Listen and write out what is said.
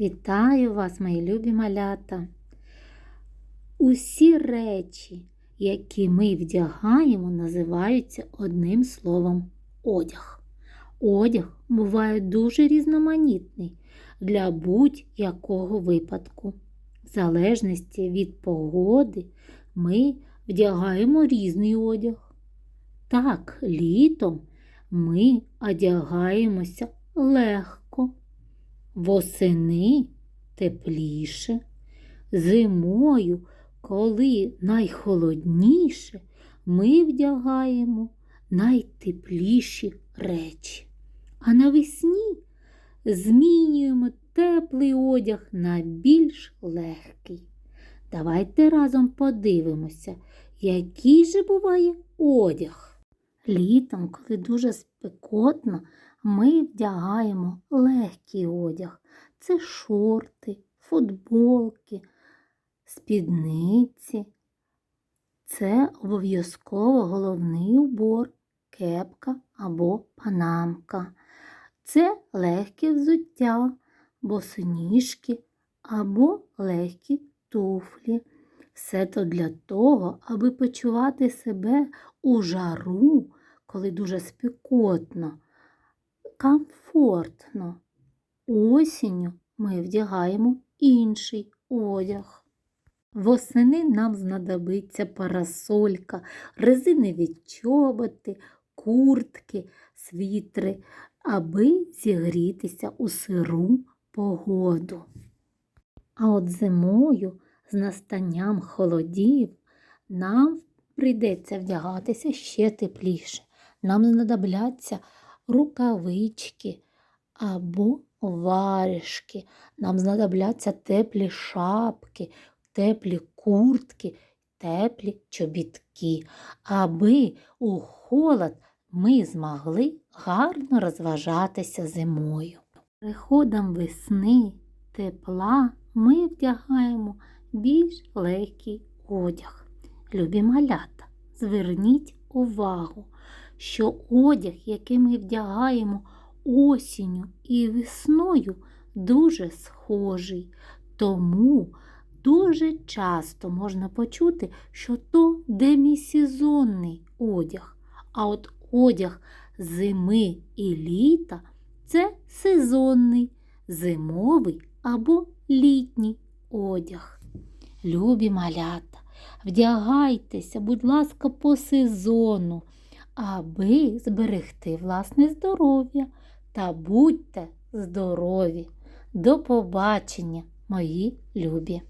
Вітаю вас, мої любі малята. Усі речі, які ми вдягаємо, називаються одним словом одяг. Одяг буває дуже різноманітний для будь-якого випадку. В залежності від погоди ми вдягаємо різний одяг. Так, літом ми одягаємося легко. Восени тепліше, зимою, коли найхолодніше, ми вдягаємо найтепліші речі. А навесні змінюємо теплий одяг на більш легкий. Давайте разом подивимося, який же буває одяг. Літом, коли дуже спекотно, ми вдягаємо легкий одяг. Це шорти, футболки, спідниці. Це обов'язково головний убор, кепка або панамка. Це легке взуття, босоніжки або легкі туфлі. Все то для того, аби почувати себе у жару, коли дуже спекотно комфортно. Осінню ми вдягаємо інший одяг. Восени нам знадобиться парасолька, резинові чоботи, куртки, світри, аби зігрітися у сиру погоду. А от зимою з настанням холодів нам прийдеться вдягатися ще тепліше. Нам знадобляться рукавички або варежки. Нам знадобляться теплі шапки, теплі куртки, теплі чобітки, аби у холод ми змогли гарно розважатися зимою. Приходом весни, тепла ми вдягаємо більш легкий одяг. Любі малята, зверніть увагу, що одяг, який ми вдягаємо осінню і весною, дуже схожий. Тому дуже часто можна почути, що то демісезонний одяг. А от одяг зими і літа це сезонний, зимовий або літній одяг. Любі малята, вдягайтеся, будь ласка, по сезону аби зберегти власне здоров'я та будьте здорові. До побачення, мої любі!